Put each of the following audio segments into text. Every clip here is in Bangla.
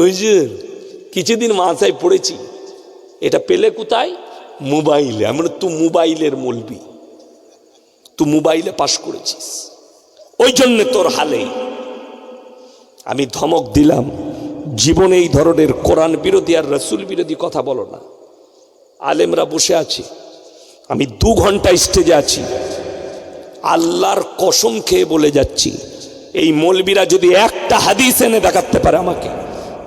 হুজুর কিছুদিন মাথায় পড়েছি, এটা পেলে কোথায়? মোবাইলে। আমরা তো মোবাইলের মলবি। তুই মোবাইলে পাশ করেছিস। ওই জন্যে তোর হালে। আমি ধমক দিলাম, জীবনে এই ধরনের কোরআন বিরোধী আর রসুল বিরোধী কথা বলো না। আলেমরা বসে আছে। আমি দু ঘণ্টা স্টেজে আছি। আল্লাহর কসম খেয়ে বলে যাচ্ছি, এই মলবিরা যদি একটা হাদিস এনে দেখাতে পারে আমাকে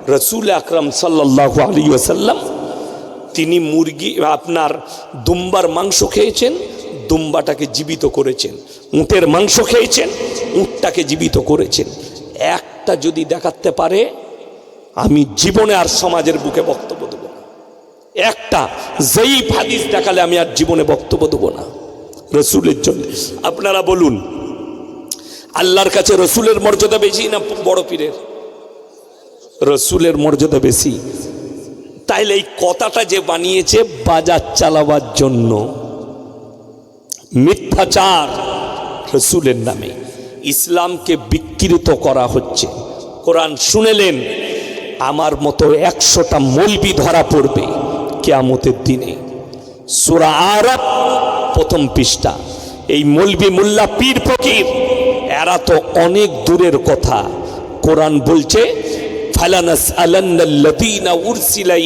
রসুল আকরাম সাল্লাহ আলী আসাল্লাম তিনি মুরগি, আপনার দুম্বার মাংস খেয়েছেন, দুম্বাটাকে জীবিত করেছেন। উঁটের মাংস খেয়েছেন, উঁটটাকে জীবিত করেছেন। একটা যদি দেখাতে পারে, আমি জীবনে আর সমাজের বুকে বক্তব্য দেবো না। একটা যেই হাদিস দেখালে আমি আর জীবনে বক্তব্য দেবো না। রসুলের জন্য। আপনারা বলুন, আল্লাহর কাছে রসুলের মর্যাদা বেশি না বড় পীরের? রসুলের মর্যাদা বেশি। তাইলে এই কথাটা যে বানিয়েছে বাজার চালাবার জন্য। মিথ্যাচার রসুলের নামে। ইসলামকে বিকৃত করা হচ্ছে। কোরআন শুনেলেন, আমার মতো একশোটা মলবি ধরা পড়বে কেয়ামতের দিনে। সুরা আরব প্রথম পৃষ্ঠা। এই মলবি মোল্লা পীর ফকির, এরা তো অনেক দূরের কথা। কোরআন বলছে ফালানাস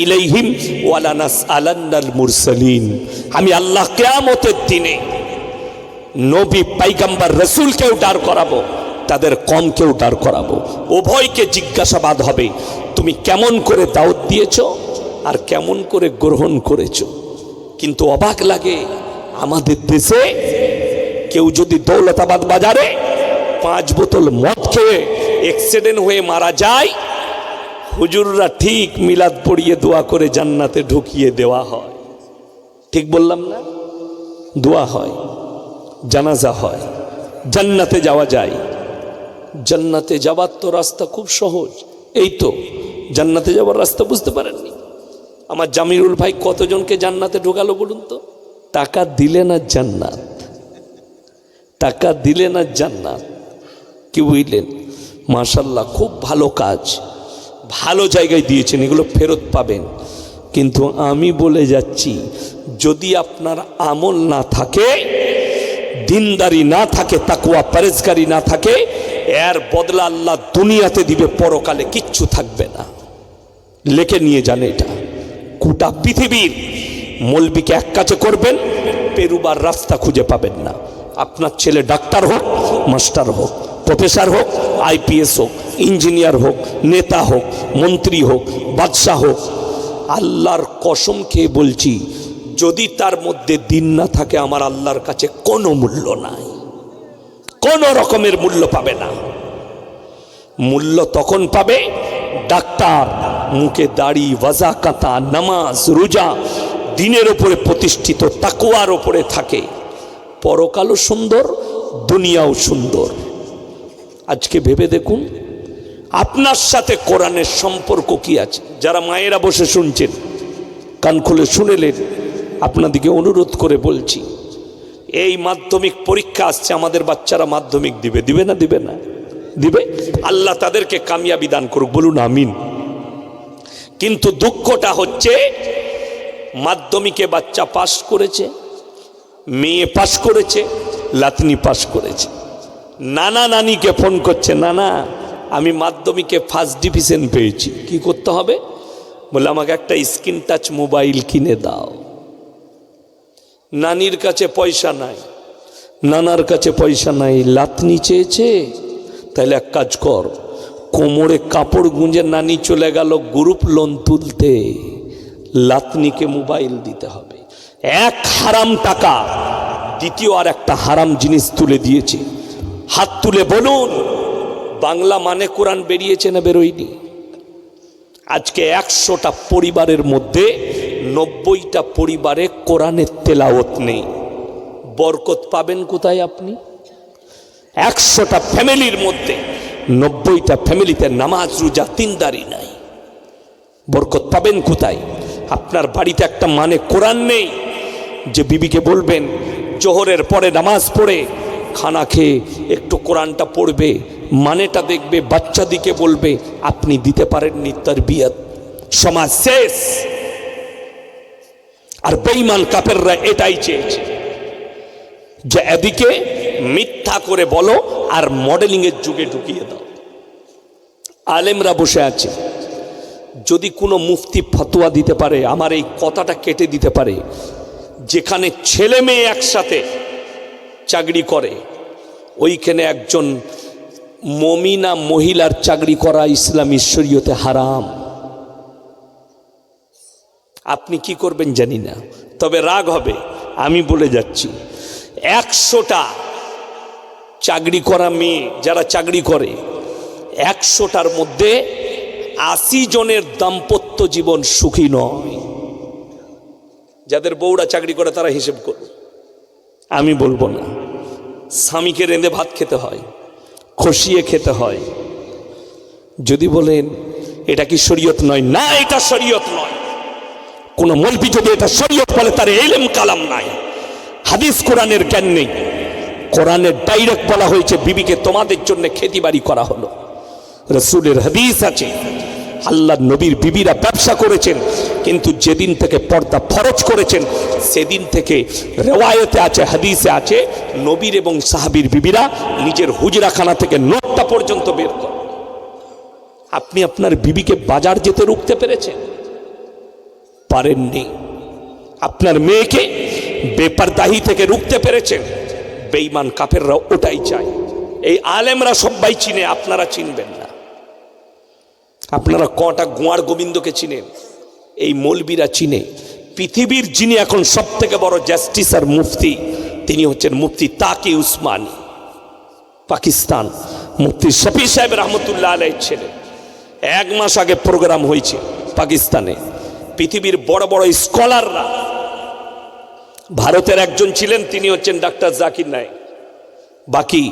ইলাইহিম ওয়ালানাস মুরসালিন। আমি আল্লাহ কিয়ামতের দিনে নবী, পাইগাম্বার রসুলকেও দাঁড় করাবো, তাদের কমকেও দাঁড় করাবো। উভয়কে জিজ্ঞাসাবাদ হবে, তুমি কেমন করে দাওয়াত দিয়েছ আর কেমন করে গ্রহণ করেছ? কিন্তু অবাক লাগে, আমাদের দেশে কেউ যদি দৌলতাবাদ বাজারে পাঁচ বোতল মদ খেয়ে অ্যাক্সিডেন্ট হয়ে মারা যায় হুজুররা ঠিক মিলাদ পড়িয়ে দোয়া করে জান্নাতে ঢুকিয়ে দেওয়া হয়। ঠিক বললাম না? দোয়া হয়, জানাজা হয়, জান্নাতে যাওয়া যায়। জান্নাতে যাওয়ার তো রাস্তা খুব সহজ। এই তো, জান্নাতে যাওয়ার রাস্তা বুঝতে পারেননি? আমার জামিরুল ভাই কতজনকে জান্নাতে ঢোকালো বলুন তো? টাকা দিলে না জান্নাত? টাকা দিলে না জান্নাত? কি বুঝলেন? মাশাল্লাহ খুব ভালো কাজ। ভালো জায়গায় দিয়েছেন, এগুলো ফেরত পাবেন। কিন্তু আমি বলে যাচ্ছি, যদি আপনার আমল না থাকে, দিনদারি না থাকে তাকুয়া পারেজগারি না থাকে, এর বদলা আল্লাহ দুনিয়াতে দিবে, পরকালে কিচ্ছু থাকবে না। লেখে নিয়ে যান এটা। গোটা পৃথিবীর মলবিকে এক কাছে করবেন, পেরুবার রাস্তা খুঁজে পাবেন না। আপনার ছেলে ডাক্তার হোক, মাস্টার হোক প্রফেসর হোক, আইপিএস হোক, ইঞ্জিনিয়ার হোক, নেতা হোক, মন্ত্রী হোক, বাদশাহ হোক, আল্লাহর কসম খেয়ে বলছি, যদি তার মধ্যে দিন না থাকে, আমার আল্লাহর কাছে কোনো মূল্য নাই। কোনো রকমের মূল্য পাবে না। মূল্য তখন পাবে ডাক্তার, মুখে দাড়ি ওয়াজা কাতা নামাজ, রোজা, দিনের ওপরে প্রতিষ্ঠিত তাকুয়ার ওপরে থাকে। পরকালও সুন্দর, দুনিয়াও সুন্দর। আজকে ভেবে দেখুন, আপনার সাথে কোরআনের সম্পর্ক কি আছে? যারা মায়েরা বসে শুনছেন, কান খুলে শুনেলেন আপনাদিকে অনুরোধ করে বলছি, এই মাধ্যমিক পরীক্ষা আসছে, আমাদের বাচ্চারা মাধ্যমিক দিবে দিবে না দিবে না? দিবে? আল্লাহ তাদেরকে কামিয়াবি দান করুক, বলুন আমিন। কিন্তু দুঃখটা হচ্ছে, মাধ্যমিকে বাচ্চা পাশ করেছে, মেয়ে পাশ করেছে, লাতনি পাশ করেছে। নানা নানিকে ফোন করছে, নানা, আমি মাধ্যমিকে ফার্স্ট ডিভিশন পেয়েছি, কি করতে হবে? বলে, আমাকে একটা স্ক্রিন টাচ মোবাইল কিনে দাও। নানির কাছে পয়সা নাই, নানার কাছে পয়সা নাই, লাতনি চেয়েছে। তাহলে এক কাজ কর, কোমরে কাপড় গুঁজে নানি চলে গেল গ্রুপ লোন তুলতে। লাতনিকে মোবাইল দিতে হবে। এক হারাম টাকা, দ্বিতীয় আর একটা হারাম জিনিস তুলে দিয়েছে। হাত তুলে বলুন, বাংলা মানে কোরআন বেরিয়েছে না বেরোয়নি? আজকে একশোটা পরিবারের মধ্যে নব্বইটা পরিবারে কোরআনের তেলাওত নেই। বরকত পাবেন কোথায় আপনি? একশোটা ফ্যামিলির মধ্যে নব্বইটা ফ্যামিলিতে নামাজ, রোজা তিনদারি নাই। বরকত পাবেন কোথায়? আপনার বাড়িতে একটা মানে কোরআন নেই, যে বিবিকে বলবেন, জোহরের পরে নামাজ পড়ে খানা খেয়ে একটু কোরআনটা পড়বে, মানেটা দেখবে, বাচ্চাদিকে বলবে, আপনি দিতে পারেননি তার বিয়াত সমাজ শেষ। আর বেইমান কাপেররা এটাই চেয়েছে। যে এদিকে মিথ্যা করে বলো আর মডেলিং এর যুগে ঢুকিয়ে দাও। আলেমরা বসে আছে। যদি কোনো মুফতি ফতোয়া দিতে পারে, আমার এই কথাটা কেটে দিতে পারে, যেখানে ছেলে মেয়ে একসাথে চাকরি করে। ওইখানে একজন মমিনা মহিলার চাকরি করা ইসলাম ঈশ্বরীয়তে হারাম। আপনি কি করবেন জানি না, তবে রাগ হবে, আমি বলে যাচ্ছি। একশোটা চাকরি করা মেয়ে যারা চাকরি করে, একশোটার মধ্যে আশি জনের দাম্পত্য জীবন সুখী নয়। যাদের বউরা চাকরি করে তারা হিসেব করবে। আমি বলব না। স্বামীকে রেঁধে ভাত খেতে হয়, খসিয়ে খেতে হয়। যদি বলেন, এটা কি শরীয়ত নয়? না, এটা শরীয়ত নয়। কোন মলবি যদি এটা শরীয়ত বলে, তার এলেম কালাম নাই। হাদিস কোরআনের জ্ঞান নেই। কোরআনের ডাইরেক্ট বলা হয়েছে, বিবিকে তোমাদের জন্য খেতিবাড়ি করা হলো। রসুলের হাদিস আছে। আল্লাহ নবীর বিবিরা ব্যবসা করেছেন, কিন্তু যেদিন থেকে পর্দা ফরজ করেছেন, সেদিন থেকে রেওয়ায়তে আছে, হাদিসে আছে, নবীর এবং সাহাবীর বিবিরা নিজের হুজরাখানা থেকে নোটটা পর্যন্ত বের করে আপনি আপনার বিবিকে বাজার যেতে রুখতে পেরেছেন? পারেননি। আপনার মেয়েকে বেপারদাহি থেকে রুখতে পেরেছেন? বেইমান কাফেররা ওটাই চায়। এই আলেমরা সবাই চিনে, আপনারা চিনবেন না। আপনারা কটা গোয়ার গোবিন্দকে চিনেন? এই মৌলবীরা চিনে। পৃথিবীর যিনি এখন সব থেকে বড় জাস্টিস আর মুফতি, তিনি হচ্ছেন মুফতি তাকি উসমানী। পাকিস্তান। মুফতি শফি সাহেব রহমতুল্লাহ আলাই ছেলে। এক মাস আগে প্রোগ্রাম হয়েছে পাকিস্তানে। পৃথিবীর বড় বড় স্কলাররা ভারতের একজন ছিলেন, তিনি হচ্ছেন ডাক্তার জাকির নায়ক। বাকি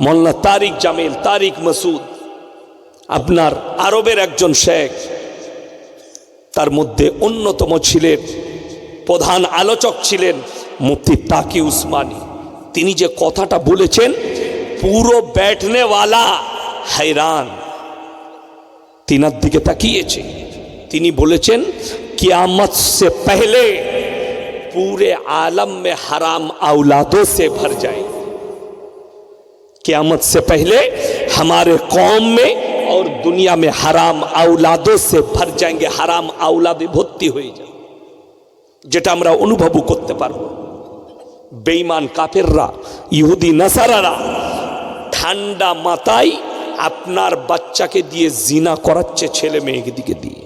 মোল্লা তারিক জামিল, তারিক মাসুদ। আপনার আরবের একজন শেখ তার মধ্যে অন্যতম ছিলেন প্রধান আলোচক ছিলেন মুফতি তাকি উসমানী তিনি যে কথাটা বলেছেন পুরো ব্যাঠনেওয়ালা हैरान তিনার দিকে তাকিয়েছে তিনি বলেছেন कियामत से पहले पूरे आलम में हराम औलादों से भर जाए क्यामत से पहले हमारे कौम में और दुनिया में हराम औलादों से भर जाएंगे हराम औलादे ভর্তি হয়ে যাবে যেটা আমরা অনুভবও করতে পারবো বেঈমান কাফেররা ইহুদি নাসারারা ঠান্ডা মাথায় আপনার বাচ্চাকে দিয়ে জিনা করাচ্ছে ছেলে মেয়েকে দিকে দিয়ে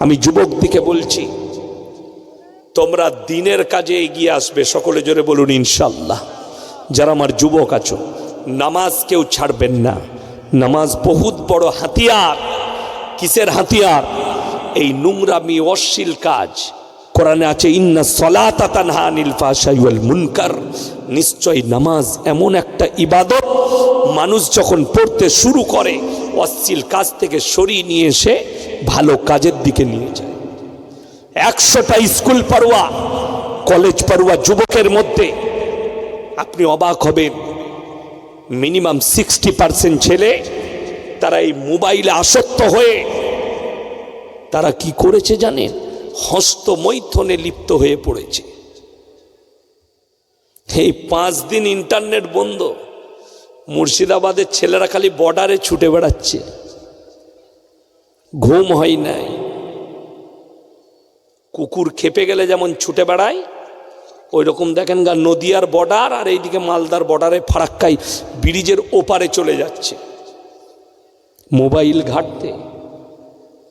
আমি যুবক দিকে বলছি তোমরা দিনের কাজে এগিয়ে আসবে সকলে জোরে বলুন ইনশাল্লাহ যারা আমার যুবক আছো নামাজ কেউ ছাড়বেন না নামাজ বহুত বড় হাতিয়ার। কিসের হাতিয়ার? এই নোংরামি অশ্লীল কাজ। কোরআনে আছে, ইন্না সলাতা তানহা আনিল মুনকার। নিশ্চয় নামাজ এমন একটা ইবাদত, মানুষ যখন পড়তে শুরু করে, অশ্লীল কাজ থেকে সরিয়ে নিয়ে এসে ভালো কাজের দিকে নিয়ে যায়। একশোটা স্কুল পড়ুয়া কলেজ পড়ুয়া যুবকের মধ্যে আপনি অবাক হবেন মিনিমাম সিক্সটি পার্সেন্ট ছেলে, তারা এই মোবাইলে আসক্ত হয়ে, তারা কি করেছে জানেন? হস্তমৈথনে লিপ্ত হয়ে পড়েছে। এই পাঁচ দিন ইন্টারনেট বন্ধ। মুর্শিদাবাদের ছেলেরা খালি বর্ডারে ছুটে বেড়াচ্ছে। ঘুম হয় নাই। কুকুর খেপে গেলে যেমন ছুটে বেড়ায় ওই রকম দেখেন গা, নদিয়ার বর্ডার আর এইদিকে মালদার বর্ডারে ফারাক্কাই ব্রিজের ওপারে চলে যাচ্ছে। মোবাইল ঘাটতে,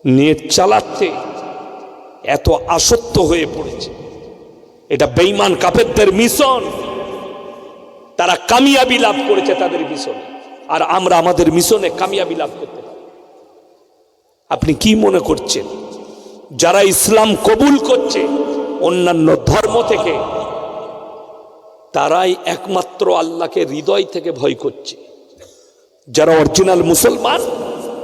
নেট চালাতে এত আসক্ত হয়ে পড়েছে। এটা বেইমান কাফেরদের মিশন। তারা কামিয়াবি লাভ করেছে তাদের মিশনে। আর আমরা আমাদের মিশনে কামিয়াবি লাভ করতে পারি। আপনি কি মনে করছেন? যারা ইসলাম কবুল করছে, অন্যান্য ধর্ম থেকে তারাই একমাত্র আল্লাহকে হৃদয় থেকে ভয় করছে। যারা অরিজিনাল মুসলমান